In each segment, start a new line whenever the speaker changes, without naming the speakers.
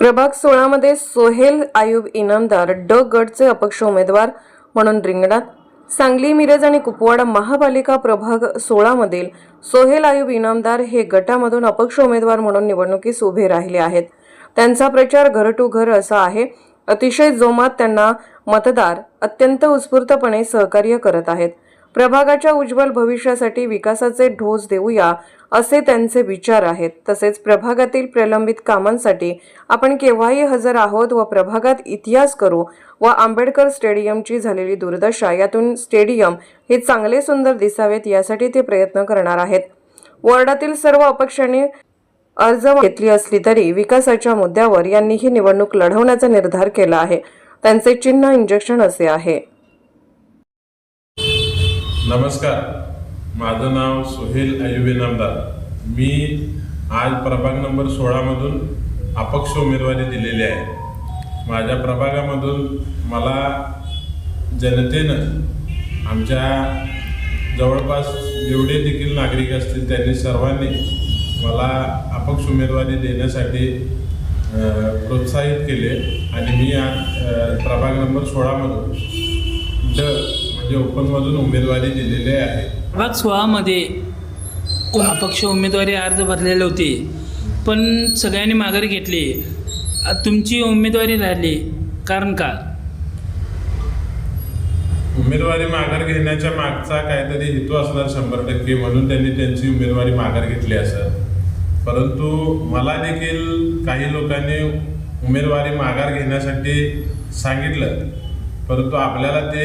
प्रभाग सोळामध्ये सोहेल आयुब इनामदार ड गटचे अपक्ष उमेदवार म्हणून रिंगणात. सांगली मिरज आणि कुपवाडा महापालिका प्रभाग सोळामधील सोहेल आयुब इनामदार हे गटामधून अपक्ष उमेदवार म्हणून निवडणुकीस उभे राहिले आहेत. त्यांचा प्रचार घर टू घर असा आहे. अतिशय जोमात त्यांना मतदार अत्यंत उत्स्फूर्तपणे सहकार्य करत आहेत. प्रभागाच्या उज्ज्वल भविष्यासाठी विकासाचे ढोस देऊया असे त्यांचे विचार आहेत. तसेच प्रभागातील प्रलंबित कामांसाठी आपण केव्हाही हजर आहोत व प्रभागात इतिहास करू व आंबेडकर स्टेडियमची झालेली दुर्दशा यातून स्टेडियम हे चांगले सुंदर दिसावेत यासाठी ते प्रयत्न करणार आहेत. वॉर्डातील सर्व अपक्षांनी अर्ज घेतली असली तरी विकासाच्या मुद्द्यावर यांनी ही निवडणूक लढवण्याचा निर्धार केला आहे. त्यांचे चिन्ह इंजेक्शन असे आहे.
नमस्कार. माझं नाव सुहेल अयुबे नामदार. मी आज प्रभाग नंबर सोळामधून अपक्ष उमेदवारी दिलेली आहे. माझ्या प्रभागामधून मला जनतेनं आमच्या जवळपास जेवढे देखील नागरिक असतील त्यांनी सर्वांनी मला अपक्ष उमेदवारी देण्यासाठी प्रोत्साहित केले. आणि मी आज प्रभाग नंबर सोळामधून ड म्हणजे ओपनमधून उमेदवारी दिलेली आहे
प्रभाग सोळामध्ये अपक्ष उमेदवारी अर्ज भरलेले होते पण सगळ्यांनी माघारी घेतली. आ, तुमची उमेदवारी राहिली. कारण का?
उमेदवारी माघार घेण्याच्या मागचा काहीतरी हेतू असणार शंभर टक्के म्हणून त्यांनी त्यांची उमेदवारी माघार घेतली असं परंतु मला देखील काही लोकांनी उमेदवारी माघार घेण्यासाठी सांगितलं. परंतु आपल्याला ते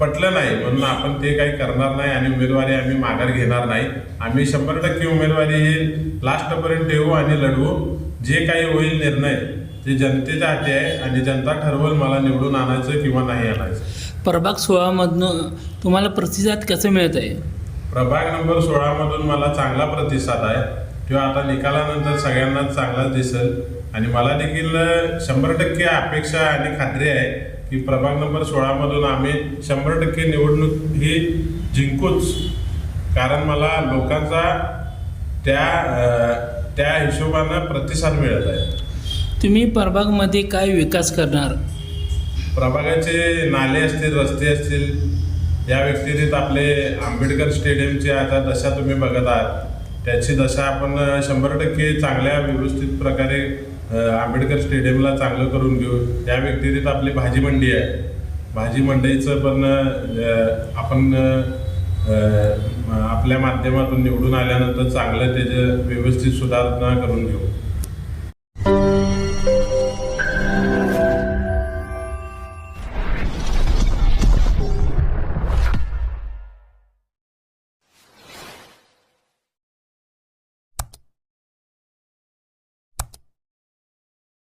पटलं नाही. म्हणून आपण ते काही करणार नाही आणि उमेदवारी आम्ही माघार घेणार नाही. आम्ही शंभर टक्के उमेदवारी हे लास्टपर्यंत ठेवू आणि लढवू. जे काही होईल निर्णय ते जनतेच्या हाती आहे आणि जनता ठरवल मला निवडून आणायचं किंवा नाही आणायचं.
प्रभाग सोळामधनं तुम्हाला प्रतिसाद कसं मिळत आहे?
प्रभाग नंबर सोळामधून मला चांगला प्रतिसाद आहे. किंवा आता निकालानंतर सगळ्यांनाच चांगलाच दिसेल. आणि मला देखील शंभर टक्के अपेक्षा आणि खात्री आहे. की प्रभाग नंबर सोळामधून आम्ही शंभर टक्के निवडणूक ही जिंकूच. कारण मला लोकांचा त्या त्या हिशोबानं प्रतिसाद मिळत आहे.
तुम्ही प्रभागमध्ये काय विकास करणार?
प्रभागाचे नाले असतील रस्ते असतील या व्यक्तिगत आपले आंबेडकर स्टेडियमची आता दशा तुम्ही बघत आहात. त्याची दशा आपण शंभर टक्के चांगल्या व्यवस्थित प्रकारे आंबेडकर स्टेडियमला चांगलं करून घेऊ. त्या व्यक्तिरिक्त आपली भाजी मंडी आहे. भाजी मंडईचं पण आपण आपल्या माध्यमातून निवडून आल्यानंतर चांगलं त्याचं व्यवस्थित सुधारणा करून घेऊ.